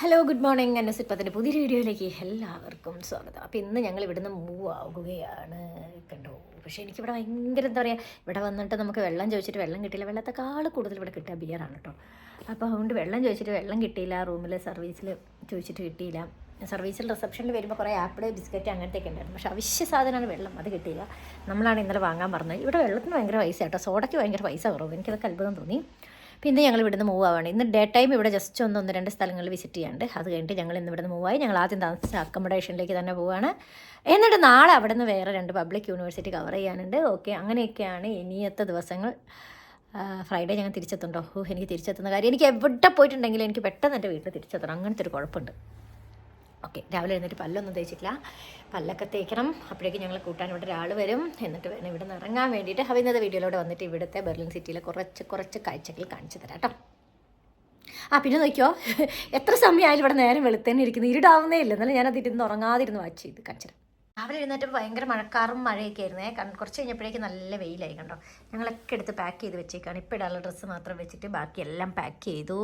Hello good morning എന്നെ സിപ്പത്തിന്റെ പുതിയൊരു വീഡിയോയിലേക്ക് എല്ലാവർക്കും സ്വാഗതം. അപ്പോൾ ഇന്ന് ഞങ്ങൾ ഇവിടുന്ന് മൂവ് ആകുകയാണ് കണ്ടോ? പക്ഷേ എനിക്കിവിടെ ഭയങ്കര എന്താ പറയുക ഇവിടെ വന്നിട്ട് നമുക്ക് വെള്ളം ചോദിച്ചിട്ട് വെള്ളം കിട്ടിയില്ല. വെള്ളത്തെക്കാൾ കൂടുതൽ ഇവിടെ കിട്ടുക ബിയറാണ് കേട്ടോ. അപ്പോൾ അതുകൊണ്ട് വെള്ളം ചോദിച്ചിട്ട് വെള്ളം കിട്ടിയില്ല റൂമിൽ സർവീസിൽ ചോദിച്ചിട്ട് കിട്ടിയില്ല. സർവീസിൽ റിസപ്ഷനിൽ വരുമ്പോൾ കുറേ ആപ്പിൾ ബിസ്ക്കറ്റ് അങ്ങനത്തെയൊക്കെ ഉണ്ടായിരുന്നു. പക്ഷേ അവശ്യ സാധനമാണ് വെള്ളം അത് കിട്ടിയില്ല. നമ്മളാണ് ഇന്നലെ വാങ്ങാൻ പറഞ്ഞത്. ഇവിടെ വെള്ളത്തിന് ഭയങ്കര പൈസ കേട്ടോ. സോഡയ്ക്ക് ഭയങ്കര പൈസ കുറവ്. എനിക്കതൊക്കെ അത്ഭുതം തോന്നി. പിന്നെ ഞങ്ങൾ ഇവിടുന്ന് മൂവ് ആവുകയാണ് ഇന്ന് ഡേ ടൈം ഇവിടെ ജസ്റ്റ് ഒന്ന് ഒന്ന് രണ്ട് സ്ഥലങ്ങൾ വിസിറ്റ് ചെയ്യാണ്ട്. അത് കഴിഞ്ഞിട്ട് ഞങ്ങൾ ഇന്ന് ഇവിടുന്ന് മൂവായി ഞങ്ങൾ ആദ്യം താമസിച്ച അക്കോമഡേഷനിലേക്ക് തന്നെ പോവുകയാണ് എന്നിട്ട് നാളെ അവിടെ നിന്ന് വേറെ രണ്ട് പബ്ലിക് യൂണിവേഴ്സിറ്റി കവർ ചെയ്യാനുണ്ട്. ഓക്കെ അങ്ങനെയൊക്കെയാണ് ഇനിയത്തെ ദിവസങ്ങൾ. ഫ്രൈഡേ ഞങ്ങൾ തിരിച്ചെത്തുണ്ടോ ഓ എനിക്ക് തിരിച്ചെത്തുന്ന കാര്യം. എനിക്ക് എവിടെ പോയിട്ടുണ്ടെങ്കിലും എനിക്ക് പെട്ടെന്ന് എന്റെ വീട്ടിൽ തിരിച്ചെത്തണം. അങ്ങനത്തെ ഒരു കുഴപ്പമുണ്ട്. ഓക്കെ രാവിലെ എഴുന്നേറ്റ് പല്ലൊന്നും തേച്ചിട്ടില്ല. പല്ലൊക്കെ തേക്കണം. അപ്പോഴേക്കും ഞങ്ങൾ കൂട്ടാൻ ഇവിടെ ഒരാൾ വരും. എന്നിട്ട് വേണം ഇവിടെ നിന്ന് ഇറങ്ങാൻ വേണ്ടിയിട്ട്. അപ്പോൾ ഇന്നത്തെ വീഡിയോയിലൂടെ വന്നിട്ട് ഇവിടുത്തെ ബെർലിൻ സിറ്റിയിലെ കുറച്ച് കുറച്ച് കാഴ്ചകൾ കാണിച്ചു തരാം കേട്ടോ. ആ പിന്നെ നോക്കിയോ? എത്ര സമയമായാലും ഇവിടെ നേരം വെളുത്തേനെ ഇരിക്കുന്നു. ഇരുടാവുന്നേ ഇല്ല. എന്നാലും ഞാനത് ഇരുന്ന് ഉറങ്ങാതിരുന്ന് വാച്ച് ചെയ്ത് കാണിച്ചു തരാം. രാവിലെ എഴുന്നേറ്റപ്പോൾ ഭയങ്കര മഴക്കാറും മഴയൊക്കെ ആയിരുന്നേ. കാരണം കുറച്ച് കഴിഞ്ഞപ്പോഴേക്കും നല്ല വെയിലായി കണ്ടോ. ഞങ്ങളൊക്കെ എടുത്ത് പാക്ക് ചെയ്ത് വെച്ചേക്കാണ്. ഇപ്പോൾ ഇടാനുള്ള ഡ്രസ്സ് മാത്രം വെച്ചിട്ട് ബാക്കിയെല്ലാം പാക്ക് ചെയ്തു.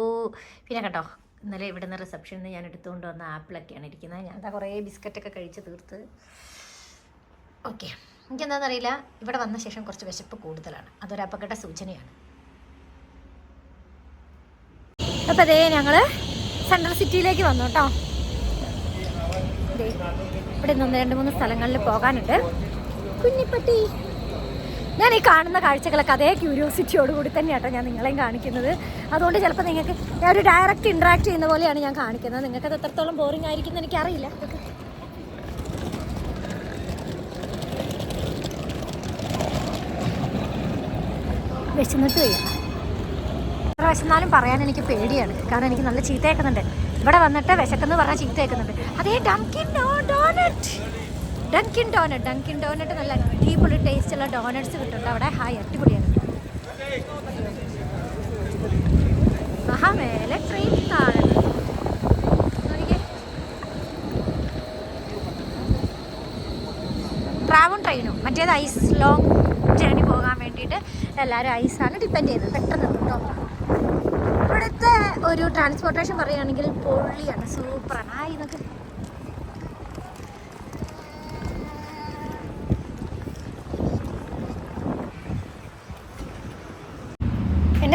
പിന്നെ കേട്ടോ ഇന്നലെ ഇവിടെ നിന്ന് റിസപ്ഷനിൽ നിന്ന് ഞാൻ എടുത്തുകൊണ്ട് വന്ന ആപ്പിളൊക്കെയാണ് ഇരിക്കുന്നത്. ഞാൻ എന്താ കുറേ ബിസ്ക്കറ്റൊക്കെ കഴിച്ച് തീർത്ത്. ഓക്കെ. എനിക്കെന്താണെന്നറിയില്ല. ഇവിടെ വന്ന ശേഷം കുറച്ച് വിശപ്പ് കൂടുതലാണ്. അതൊരു അപകട സൂചനയാണ്. അപ്പോൾ അതേ ഞങ്ങൾ സെൻട്രൽ സിറ്റിയിലേക്ക് വന്നു കേട്ടോ. ഇവിടെ നിന്ന് രണ്ട് മൂന്ന് സ്ഥലങ്ങളിൽ പോകാനുണ്ട്. കുഞ്ഞിപ്പട്ടി. ഞാൻ ഈ കാണുന്ന കാഴ്ചകളൊക്കെ അതേ ക്യൂരിയോസിറ്റിയോട് കൂടി തന്നെയാട്ടോ ഞാൻ നിങ്ങളെയും കാണിക്കുന്നത്. അതുകൊണ്ട് ചിലപ്പോൾ നിങ്ങൾക്ക് ഞാൻ ഒരു ഡയറക്റ്റ് ഇൻട്രാക്ട് ചെയ്യുന്ന പോലെയാണ് ഞാൻ കാണിക്കുന്നത്. നിങ്ങൾക്കത് എത്രത്തോളം ബോറിംഗ് ആയിരിക്കും എനിക്കറിയില്ല. വിശന്നിട്ട് വയ്യ. വിശന്നാലും പറയാൻ എനിക്ക് പേടിയാണ്. കാരണം എനിക്ക് നല്ല ചീത്തയേക്കുന്നുണ്ട്. ഇവിടെ വന്നിട്ട് വിശക്കെന്ന് പറഞ്ഞാൽ ചീത്തയേക്കുന്നുണ്ട്. അതേ Dunkin donut Dunkin donut Dunkin donut നല്ല അടിപൊളി ടേസ്റ്റ് ഉള്ള ഡോനറ്റ്സ് കിട്ടുന്നുണ്ട്. അവിടെ ഹായ് അടിപൊളിയാണ്. മേലെ ട്രെയിൻ കാണണം. ട്രാവും ട്രെയിനും മറ്റേത് ഐസ് ലോങ് ജേണി പോകാൻ വേണ്ടിയിട്ട് എല്ലാവരും ഐസാണ് ഡിപ്പെൻഡ് ചെയ്തത് പെട്ടെന്ന് കേട്ടോ ഇവിടുത്തെ ഒരു ട്രാൻസ്പോർട്ടേഷൻ പറയുകയാണെങ്കിൽ പൊള്ളിയാണ്. സൂപ്പറാണ് ആ ഇതൊക്കെ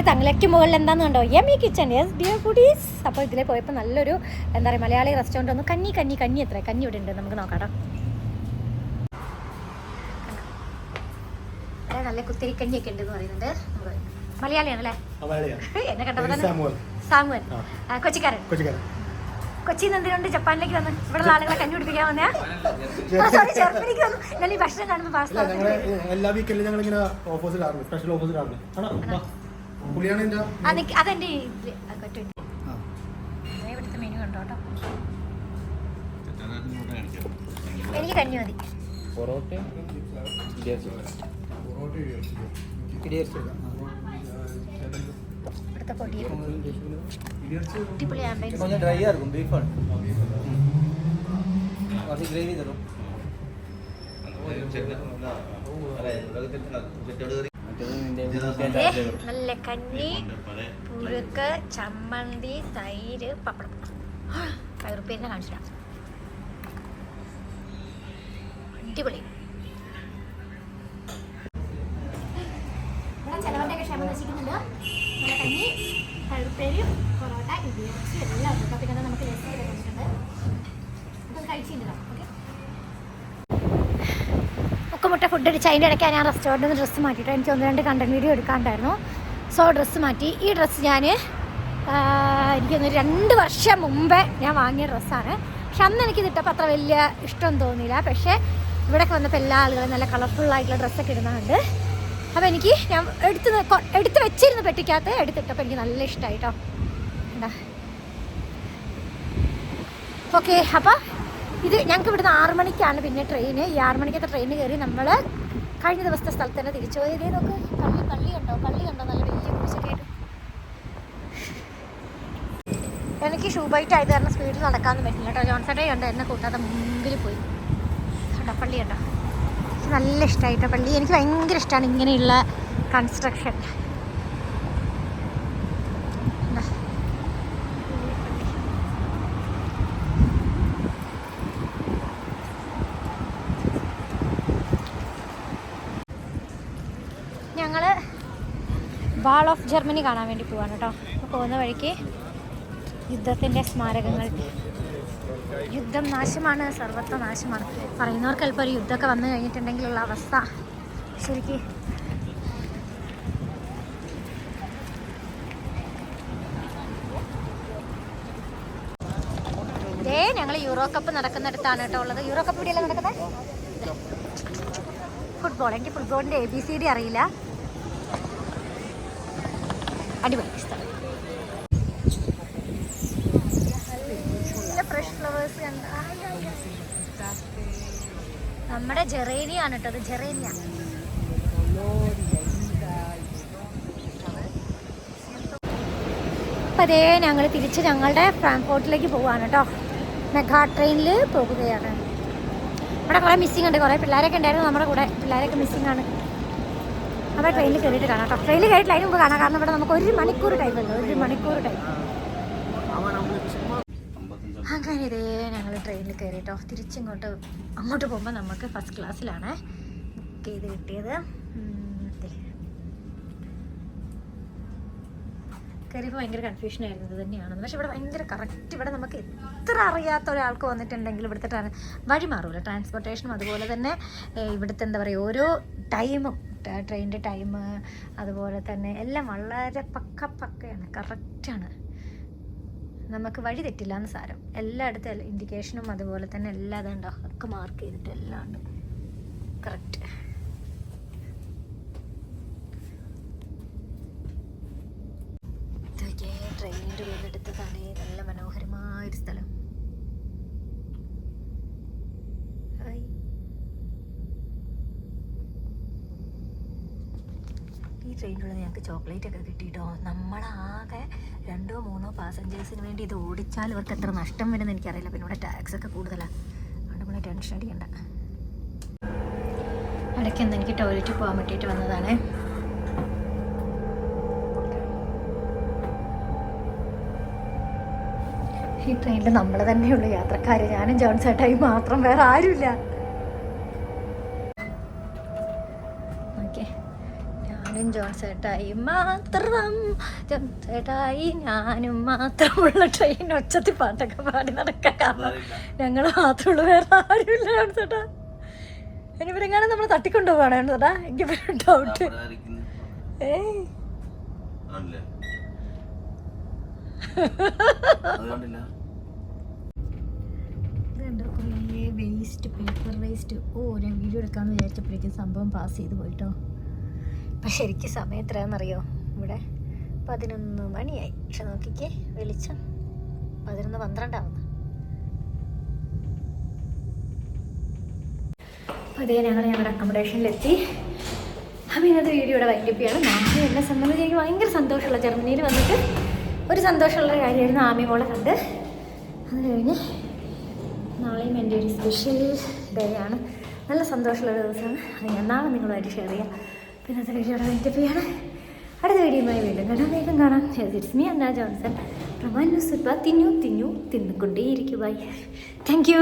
എന്റെ തങ്ങലയ്ക്ക് മുകളിൽ എന്താന്ന് കണ്ടോ M E kitchen yes dear foodies അപ്പോൾ ഇതിലെ പോയപ്പോൾ നല്ലൊരു എന്താ പറയുക മലയാളി റെസ്റ്റോറന്റ് ഒന്ന് കഞ്ഞി കഞ്ഞി കഞ്ഞി എത്ര കഞ്ഞി ഇവിടെ ഉണ്ട്. നമുക്ക് നോക്കാം നല്ല കുത്തിരി കഞ്ഞിയൊക്കെ ഉണ്ടെന്ന് പറയുന്നുണ്ട്. നമ്മൾ മലയാളിയാണല്ലേ എന്നെ കണ്ടപ്പോൾ സാമുവൻ കൊച്ചിക്കാരൻ. കൊച്ചിയിൽ നിന്ന് എന്തിനുണ്ട് ജപ്പാനിലേക്ക് വന്ന്? ഇവിടെ ആളുകളെ കഞ്ഞി പിടിപ്പിക്കാൻ വന്നേ ജർമ്മനിക്ക് വന്നു. ഞാൻ ഈ ഭക്ഷണം കാണുമ്പോൾ പാസ്ത എല്ലാ വീക്കെൻഡിലും ഞങ്ങൾ ഇങ്ങനെ ഓഫേഴ്സ് ഇടാറുണ്ട് സ്പെഷ്യൽ ഓഫേഴ്സ് മെനു എനിക്ക് കഞ്ഞി മതി. പൊറോട്ട ഡ്രൈ ആയിരിക്കും ബീഫാണ് ഗ്രേവി തരും. നല്ല കഞ്ഞി പുഴുക്ക് ചമ്മന്തി തൈര് പപ്പടം. പയറുപ്പേരിനെ കാണിച്ചിടാം അടിപൊളി. ചിലവരുടെ ചിലവരുടെയൊക്കെ ക്ഷമ നശിക്കുന്നുണ്ട്. നല്ല കഞ്ഞി പയറുപ്പേരും പൊറോട്ട ഇടിയർച്ചി എല്ലാം ഉണ്ട്. കേട്ടോ. പിന്നെ നമുക്ക് കഴിച്ചിട്ടുണ്ട്. അതൊക്കെ കഴിച്ചിട്ടുണ്ടോ? ഓക്കെ. മുട്ട ഫുഡ് അടിച്ച് അതിന്റെ ഇടയ്ക്ക് ഞാൻ റെസ്റ്റോറന്റിൽ നിന്ന് ഡ്രസ്സ് മാറ്റിയിട്ട് എനിക്ക് ഒന്ന് രണ്ട് കണ്ടന്റ് വീഡിയോ എടുക്കാണ്ടായിരുന്നു. സോ ഡ്രസ്സ് മാറ്റി. ഈ ഡ്രസ്സ് ഞാൻ എനിക്കൊന്ന് രണ്ട് വർഷം മുമ്പേ ഞാൻ വാങ്ങിയ ഡ്രസ്സാണ് പക്ഷെ അന്ന് എനിക്ക് ഇതിട്ടപ്പോൾ അത്ര വലിയ ഇഷ്ടം തോന്നിയില്ല. പക്ഷേ ഇവിടെയൊക്കെ വന്നപ്പോൾ എല്ലാ ആളുകളും നല്ല കളർഫുള്ളായിട്ടുള്ള ഡ്രസ്സൊക്കെ ഇടുന്നുണ്ട് അപ്പോൾ എനിക്ക് ഞാൻ എടുത്ത് എടുത്ത് വെച്ചിരുന്നു പെട്ടിക്കകത്ത് എടുത്തിട്ടപ്പോൾ എനിക്ക് നല്ല ഇഷ്ടമായി കേട്ടോ എന്താ ഓക്കെ അപ്പോൾ ഇത് ഞങ്ങൾക്ക് ഇവിടുന്ന് ആറ് മണിക്കാണ് പിന്നെ ട്രെയിന് ഈ ആറ് മണിക്കത്തെ ട്രെയിന് കയറി നമ്മൾ കഴിഞ്ഞ ദിവസത്തെ സ്ഥലത്ത് തന്നെ തിരിച്ചു പോയി ഇതേ നോക്ക് പള്ളി പള്ളി കണ്ടോ? പള്ളി കണ്ടോ? നല്ല വലിയ കുരിശൊക്കെ ആയിട്ട്. എനിക്ക് ഷൂ ബൈറ്റ് ആയത് കാരണം സ്പീഡിൽ നടക്കാനൊന്നും പറ്റില്ല കേട്ടോ. ജോൺസണേ കണ്ടോ? എന്നെ കൂട്ടാതെ മുമ്പിൽ പോയി. കണ്ടോ? പള്ളി കണ്ടോ? നല്ല ഇഷ്ടമായിട്ടോ പള്ളി. എനിക്ക് ഭയങ്കര ഇഷ്ടമാണ് ഇങ്ങനെയുള്ള കൺസ്ട്രക്ഷൻ വാൾ ഓഫ് ജർമ്മനി കാണാൻ വേണ്ടി പോവാണ് കേട്ടോ. പോകുന്ന വഴിക്ക് യുദ്ധത്തിന്റെ സ്മാരകങ്ങൾ. യുദ്ധം നാശമാണ് സർവത്വ നാശമാണ്. പറയുന്നവർക്ക് അല്പം ഒരു യുദ്ധമൊക്കെ വന്നു കഴിഞ്ഞിട്ടുണ്ടെങ്കിലുള്ള അവസ്ഥ. ശരിക്ക്. ദേ ഞങ്ങൾ യൂറോ കപ്പ് നടക്കുന്നിടത്താണ് കേട്ടോ ഉള്ളത്. യൂറോ കപ്പ് ഇവിടെയല്ല നടക്കുന്നത്? ഫുട്ബോൾ എനിക്ക് ഫുട്ബോളിന്റെ എ ബി സി ഡി അറിയില്ല. അടിപൊളി സ്ഥലം ഫ്രഷ് ഫ്ലവേഴ്സ് കണ്ട. നമ്മുടെ ജെറേനിയാണ് കേട്ടോ അത് ജെറേനിയ. അപ്പം അതേ ഞങ്ങൾ തിരിച്ച് ഞങ്ങളുടെ ഫ്രാങ്ക്ഫോർട്ടിലേക്ക് പോവാണ് കേട്ടോ മെഗാ ട്രെയിനിൽ പോകുകയാണ്. ഇവിടെ കുറേ മിസ്സിംഗ് ഉണ്ട്. കുറേ പിള്ളേരൊക്കെ ഉണ്ടായിരുന്നു. നമ്മുടെ കൂടെ പിള്ളേരൊക്കെ മിസ്സിംഗ് ആണ്. അവിടെ ട്രെയിനിൽ കയറിയിട്ട് കാണാം കേട്ടോ. ട്രെയിനിൽ കയറിയിട്ട് അതിന് മുമ്പ് കാണാം. കാരണം ഇവിടെ നമുക്ക് ഒരു മണിക്കൂർ ടൈം ഉണ്ട്. ഒരു മണിക്കൂർ ടൈം അങ്ങനെ ഇതേ ഞങ്ങൾ ട്രെയിനിൽ കയറിയിട്ടോ തിരിച്ചിങ്ങോട്ട് അങ്ങോട്ട് പോകുമ്പോൾ നമുക്ക് ഫസ്റ്റ് ക്ലാസ്സിലാണ് ബുക്ക് ചെയ്ത് കിട്ടിയത്. കയറിയപ്പോൾ ഭയങ്കര കൺഫ്യൂഷൻ ആയിരുന്നു. ഇത് തന്നെയാണെന്ന്. പക്ഷെ ഇവിടെ ഭയങ്കര കറക്റ്റ് ഇവിടെ നമുക്ക് എത്ര അറിയാത്ത ഒരാൾക്ക് വന്നിട്ടുണ്ടെങ്കിൽ ഇവിടുത്തെ വഴി മാറൂല. ട്രാൻസ്പോർട്ടേഷനും അതുപോലെ തന്നെ ഇവിടുത്തെ എന്താ പറയുക ഓരോ ടൈമും ട്രെയിനിന്റെ ടൈം അതുപോലെ തന്നെ എല്ലാം വളരെ പക്ക പക്കയാണ് കറക്റ്റാണ് നമുക്ക് വഴി തെറ്റില്ല എന്ന് സാരം. എല്ലായിടത്തും ഇൻഡിക്കേഷനും അതുപോലെ തന്നെ എല്ലാ ഇതുണ്ടോ ഒക്കെ മാർക്ക് ചെയ്തിട്ട് എല്ലാം ഉണ്ട്. കറക്റ്റ് ട്രെയിനിന്റെ ഉള്ളിലെടുത്തതാണ് നല്ല മനോഹരമായൊരു സ്ഥലം ഹായ് ഈ ട്രെയിനിലുള്ള ഞങ്ങൾക്ക് ചോക്ലേറ്റ് ഒക്കെ കിട്ടിയിട്ടോ നമ്മളാകെ രണ്ടോ മൂന്നോ പാസഞ്ചേഴ്സിന് വേണ്ടി ഇത് ഓടിച്ചാൽ ഇവർക്ക് എത്ര നഷ്ടം വരുമെന്ന് എനിക്കറിയില്ല. പിന്നെ ഇവിടെ ടാക്സ് ഒക്കെ കൂടുതലാണ് അതുകൊണ്ട് നമ്മളെ ടെൻഷൻ അടിക്കണ്ട. ഇടയ്ക്ക് എന്താ എനിക്ക് ടോയ്ലറ്റിൽ പോകാൻ വേണ്ടിയിട്ട് വന്നതാണ്. ഈ ട്രെയിനിൽ നമ്മൾ തന്നെയുള്ളൂ യാത്രക്കാർ ഞാനും ജോൺസേട്ടായി മാത്രം വേറെ ആരുമില്ല. ഞാനും ജോൺസേട്ടായി മാത്രം. ജോൺസേട്ടായി ഞാനും മാത്രമുള്ള ട്രെയിൻ ഒച്ചത്തി പാട്ടൊക്കെ പാടി നടക്കാൻ കാരണം ഞങ്ങൾ മാത്രമുള്ളൂ വേറെ ആരുമില്ല ജോൺസേട്ടാ ഇനി ഇവരെങ്ങാനും നമ്മൾ തട്ടിക്കൊണ്ടുപോവാണ് ജോൺസേട്ടാ എനിക്ക് ഡൗട്ട് ഏയ്. ഇതുണ്ട് കുറേ വേസ്റ്റ് പേപ്പർ വേസ്റ്റ് ഓ ഞാൻ വീഡിയോ എടുക്കാമെന്ന് വിചാരിച്ചപ്പോഴേക്കും സംഭവം പാസ് ചെയ്ത് പോയിട്ടോ. അപ്പം ശരിക്കും സമയം എത്രയാണെന്നറിയോ? ഇവിടെ പതിനൊന്ന് മണിയായി. പക്ഷെ നോക്കിക്കേ വെളിച്ചം പതിനൊന്ന് പന്ത്രണ്ടാവുന്നു. അതേ ഞങ്ങൾ ഞങ്ങളുടെ അക്കോമഡേഷനിലെത്തി അപ്പം ഇന്നത്തെ വീഡിയോ ഇവിടെ വൈകിപ്പിയാണ് നാളെ എന്നെ സംബന്ധിച്ച് എനിക്ക് ഭയങ്കര സന്തോഷമുള്ള ജർമ്മനിയിൽ വന്നിട്ട് ഒരു സന്തോഷമുള്ള കാര്യമായിരുന്നു ആമി മോളെ കണ്ട്. അത് കഴിഞ്ഞ് നാളെയും എന്റെ ഒരു സ്പെഷ്യൽ ഡേ ആണ്. നല്ല സന്തോഷമുള്ള ദിവസമാണ്. അത് ഞാൻ നാളെ നിങ്ങളുമായിട്ട് ഷെയർ ചെയ്യാം. പിന്നെ അത് വീഡിയോയുടെ ചെയ്യാണ് അടുത്ത വീഡിയോയുമായി വീണ്ടും കാണാം. വേഗം കാണാം. ഇറ്റ്സ് മീ അന്ന ജോൺസൺ പ്രമാൻ ന്യൂസ് തിന്നു തിന്നു തിന്നുകൊണ്ടേയിരിക്കുവായി താങ്ക് യു